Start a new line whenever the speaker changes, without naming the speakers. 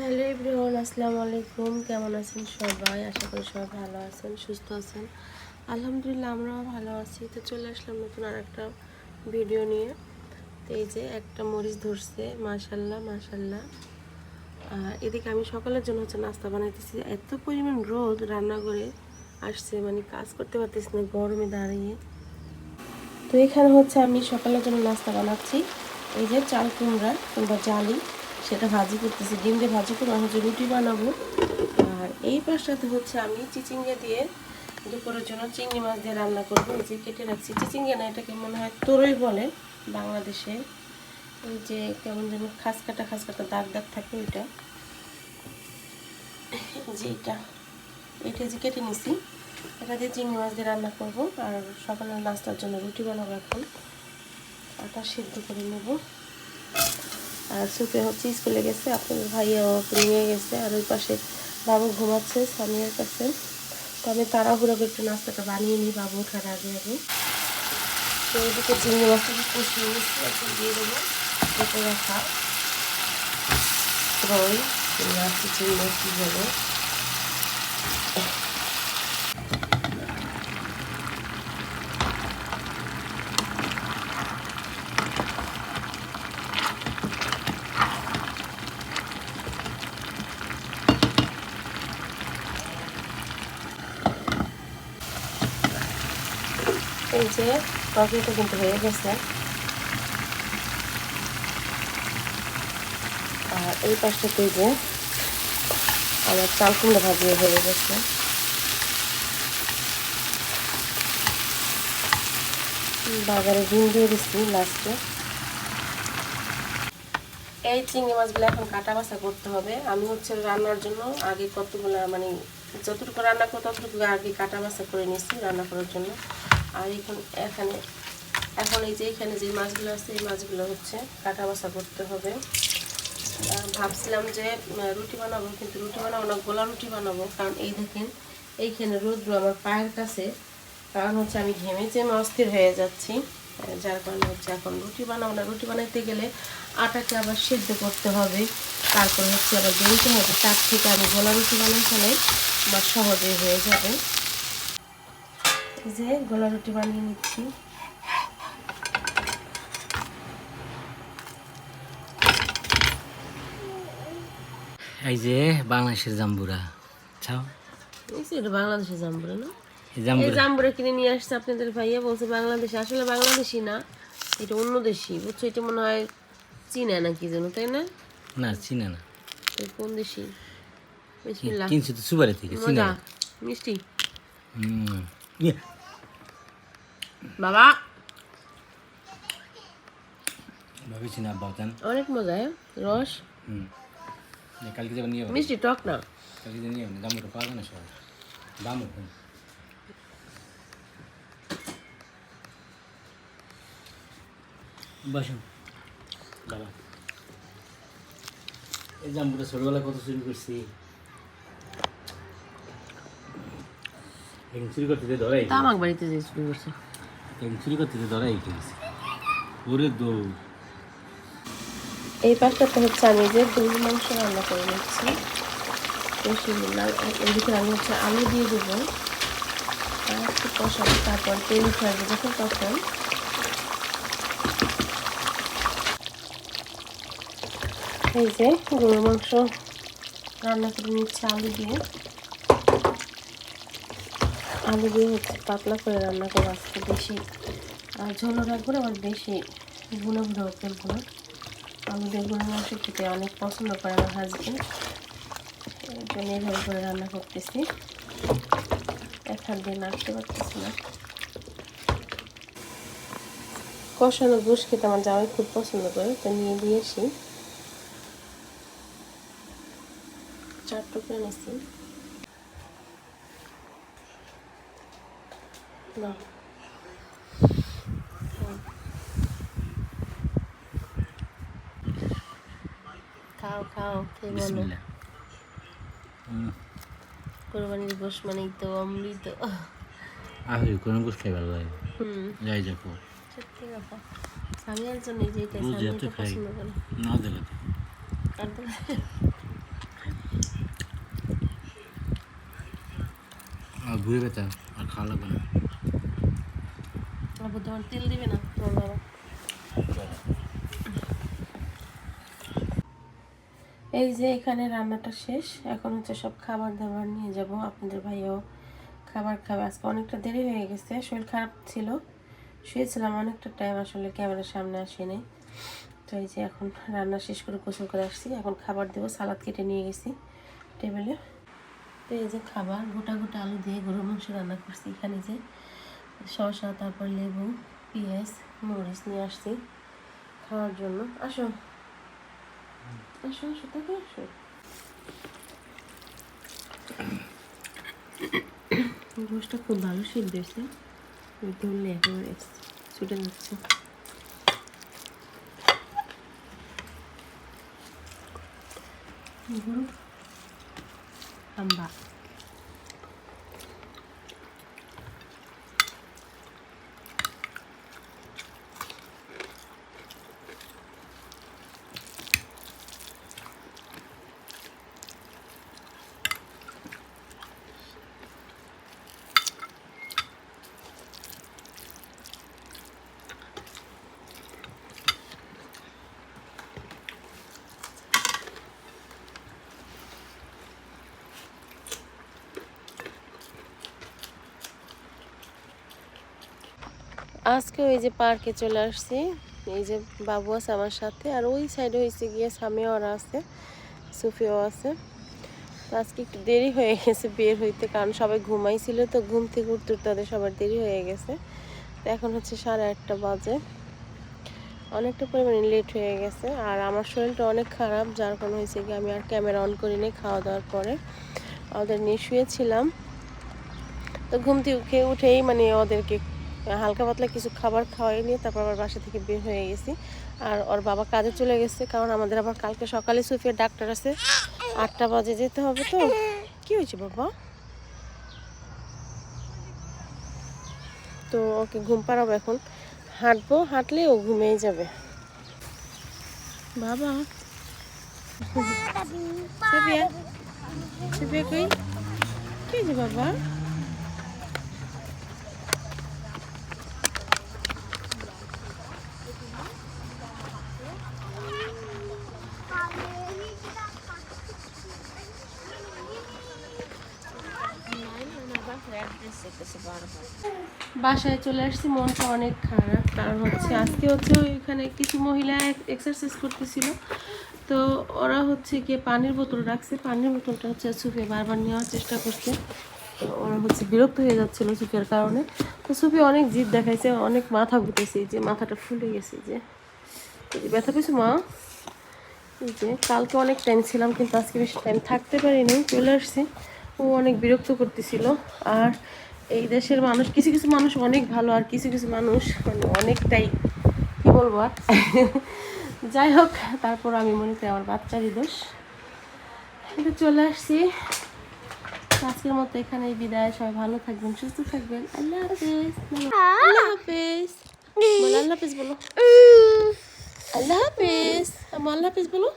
Hello everyone, আসসালামু আলাইকুম। কেমন আছেন সবাই? আশা করি সবাই ভালো আছেন, সুস্থ আছেন। আলহামদুলিল্লাহ, আমরাও ভালো আছি। তো চলে আসলাম নতুন আর একটা ভিডিও নিয়ে। তো এই যে একটা মরিচ ধরছে মাশাল্লাহ মাশাল্লাহ আর এদিকে আমি সকালের জন্য হচ্ছে নাস্তা বানাইতেছি। এত পরিমাণ রোদ রান্না করে আসছে মানে কাজ করতে পারতেছি না, গরমে দাঁড়িয়ে। তো এখানে হচ্ছে আমি সকালের জন্য নাস্তা বানাচ্ছি। এই যে চাল কুমড়া কিংবা জালি। সেটা ভাজি করতেছি ডিম দিয়ে ভাজি করে হচ্ছে রুটি বানাবো। আর এই পাশটাতে হচ্ছে আমি চিচিঙ্গে দিয়ে দুপুরের জন্য চিংড়ি মাছ দিয়ে রান্না করব। এই যে কেটে রাখছি। চিচিঙ্গে না, এটাকে মনে হয় তোরই বলে বাংলাদেশে। এই যে কেমন যেন খাস কাটা খাস কাটা দাগ দাগ থাকে ওইটা। যে এটা এটা যে কেটে নিছি, এটা দিয়ে চিংড়ি মাছ দিয়ে রান্না করব। আর সকালের নাস্তার জন্য রুটি বানাবো এখন। আটা সিদ্ধ করে নেব। আর সুপে হচ্ছে স্কুলে গেছে আপনার ভাইয়া নিয়ে গেছে আর ওই পাশে বাবু ঘুমাচ্ছে, স্বামীর কাছে। তো আমি তাড়াহুড়ো করে একটু নাস্তাটা বানিয়ে নিই, বাবু ওঠার আগে আগে। তো ওইদিকে চিংড়ি মাছটা কষিয়ে নিচ্ছি এখন দিয়ে দেবো। কেটে রাখা রই চিংড়ি কী হবে যে তরকারিটা কিন্তু হয়ে গেছে। আর এই পাশটাতে যে আমার চাল কুমড়া ভাজিয়ে হয়ে গেছে। বাজারে ডিম দিয়ে দিচ্ছি লাস্টে। এই চিংড়ি মাছগুলো এখন কাটা বাছা করতে হবে। আমি হচ্ছে রান্নার জন্য আগে কতগুলো মানে যতটুকু রান্না করব ততটুকু আগে কাটা বাছা করে নিচ্ছি রান্না করার জন্য। আর এখন এখানে এখন এই যে এখানে যে মাছগুলো আছে, এই মাছগুলো হচ্ছে কাটা বাছা করতে হবে। ভাবছিলাম যে রুটি বানাবো, কিন্তু রুটি বানাবো না, গোলা রুটি বানাবো। কারণ এই দেখেন, এইখানে রৌদ্র আমার পায়ের কাছে। কারণ হচ্ছে আমি ঘেমে চেমে অস্থির হয়ে যাচ্ছি। যার কারণে হচ্ছে এখন রুটি বানাবো না। রুটি বানাইতে গেলে আটাকে আবার সেদ্ধ করতে হবে। তারপর হচ্ছে আবার বেলতে হবে তার থেকে আমি গোলা রুটি বানাই ফেলে আমার সহজে হয়ে যাবে। যে গোলা রুটি বানিয়ে নিচ্ছি।
এই যে বাংলাদেশের জাম্বুরা। ছাও
এটা বাংলাদেশের জাম্বুরা না?
এই
এই
জাম্বুরা
জাম্বুরা কিনে নিয়ে আসছে আপনাদের ভাইয়া বলছে বাংলাদেশে। আসলে বাংলাদেশি না এটা অন্য দেশি বুঝছ এটা মনে হয় চীনা না কি যেন তাই না?
না চিনে না।
কোন দেশি
কিনছি তো সুবারে থেকে চিনে
মিষ্টি?
হুম।
বাবা।
ভাবেছি না বাতান
অনেক মজা হ্যাঁ? রস?
হুম। কালকে যাবার নিয়ে
মিষ্টি টক না?
কালকে নিয়ে যাব। জাম্বুরা পাওয়া না সব দাম বসুন বাবা। এই জাম্বুরা ছোটবেলা কত চুরি করছি। চুরি করতে ধরাই।
তা আমার বাড়িতে যে শুরু করছে।
এখন চুরি করতে দিয়ে ধরাই গেছে ওরে দৌড়।
এই পাশটাতে হচ্ছে আমি যে দুধ মাংস রান্না করে নিচ্ছি। বেশি লাল এদিকে আমি হচ্ছে আলু দিয়ে দেবো। আর একটু কষাবো, তারপর তেল ছাড়বো যখন তখন। এই যে গরুর মাংস রান্না করে নিচ্ছে আলু দিয়ে। আলু দিয়ে হচ্ছে পাতলা করে রান্না করব আজকে বেশি আর ঝোলও রাখব আবার বেশি ভুনো ভুনো করব না আমি বেগুন মাংস খেতে অনেক পছন্দ করে আমার হাজবেন্ড এই জন্য করে রান্না করতেছি। এক হাত দিয়ে নাড়তে পারতেছি না। কষানো গোশ খেতে আমার জামাই খুব পছন্দ করে, তো নিয়ে দিয়েছি চার টুকরো নিচ্ছি না খাও খাও খেয়ে বলো। কোরবানির গোশ মানে তো অমৃত।
আহরি কোরবানির গোশ খাই ভালো লাগে। যাই যাক
আমি একজন
নিজেই
খাই
আমি
তো পছন্দ
না। দিলে
আর আর
ঘুরে বেতা আর খাওয়া লাগবে না।
তেল দিবে না। এই যে এখানে রান্নাটা শেষ, এখন হচ্ছে সব খাবার দাবার নিয়ে যাব। আপনাদের ভাইও খাবার খাবে। আজকে অনেকটা দেরি হয়ে গেছে, শরীর খারাপ ছিল। শুয়েছিলাম অনেকটা টাইম আসলে ক্যামেরার সামনে আসেনি। তো এই যে এখন রান্না শেষ করে গোসল করে আসছি। এখন খাবার দেবো, সালাদ কেটে নিয়ে গেছি টেবিলে। তো এই যে খাবার, গোটা গোটা আলু দিয়ে গরুর মাংস রান্না করছি। এখানে যে শসা, তারপর লেবু, পেঁয়াজ, মরিচ নিয়ে আসছি খাওয়ার জন্য। আসো। আসো আসো, তাকে আসো। গোষ্ঠটা খুব ভালো সিদ্ধ হয়েছে। ধরলে একেবারে ছুটে যাচ্ছে। আম্বা। আজকে ওই যে পার্কে চলে আসছি। এই যে বাবু আছে আমার সাথে, আর ওই সাইডে হয়েছে গিয়ে সামিয়া ওরা আছে, সুফিও আছে। আজকে একটু দেরি হয়ে গেছে বের হইতে, কারণ সবাই ঘুমাইছিল তো ঘুম থেকে উঠতে উঠতে ওদের সবার দেরি হয়ে গেছে। তো এখন হচ্ছে সাড়ে আটটা বাজে। অনেকটা পরিমাণে লেট হয়ে গেছে, আর আমার শরীরটা অনেক খারাপ, যার কারণে হয়েছে কি আমি আর ক্যামেরা অন করিনি খাওয়া দাওয়ার পরে। ওদের নিয়ে শুয়েছিলাম। তো ঘুম থেকে উঠেই মানে ওদেরকে হালকা পাতলা কিছু খাবার খাওয়াই নিয়ে তারপর আবার বাসা থেকে বের হয়ে গেছি। আর ওর বাবা কাজে চলে গেছে, কারণ আমাদের আবার কালকে সকালে সুফিয়ার ডাক্তার আছে। আটটা বাজে যেতে হবে তো। কি হয়েছে বাবা? তো ওকে ঘুম পাড়াবো এখন। হাঁটবো হাঁটলে ও ঘুমিয়ে যাবে। বাবা। সুফিয়া সুফিয়া কই? কি বাসায় চলে আসছি, মনটা অনেক খারাপ। কারণ হচ্ছে আজকে হচ্ছে ওইখানে কিছু মহিলা এক্সারসাইজ করতেছিল। তো ওরা হচ্ছে গিয়ে পানির বোতল রাখছে, পানির বোতলটা হচ্ছে সুফিয়া বারবার নেওয়ার চেষ্টা করছে। ওরা হচ্ছে বিরক্ত হয়ে যাচ্ছিল সুফিয়ার কারণে। তো সুফিয়া অনেক জিদ দেখাইছে, অনেক মাথা ঘুরেছে যে মাথাটা ফুলে গেছে যে। ব্যথা পেয়েছ মা? যে কালকে অনেক টাইম ছিলাম, কিন্তু আজকে বেশি টাইম থাকতে পারিনি, চলে আসছি। ও অনেক বিরক্ত করতেছিল। আর এই দেশের মানুষ কিছু কিছু মানুষ অনেক ভালো আর কিছু কিছু মানুষ মানে অনেকটাই কি বলব আর? যাই হোক তারপর আমি মনে করি আমার বাচ্চারই দোষ। এটা চলে আসছি। আজকের মতো এখানেই বিদায়। সবাই ভালো থাকবেন সুস্থ থাকবেন। আল্লাহ হাফেজ। আল্লাহ হাফেজ। বলো আল্লাহ হাফেজ বলো। আল্লাহ হাফেজ। আল্লাহ হাফেজ বলো।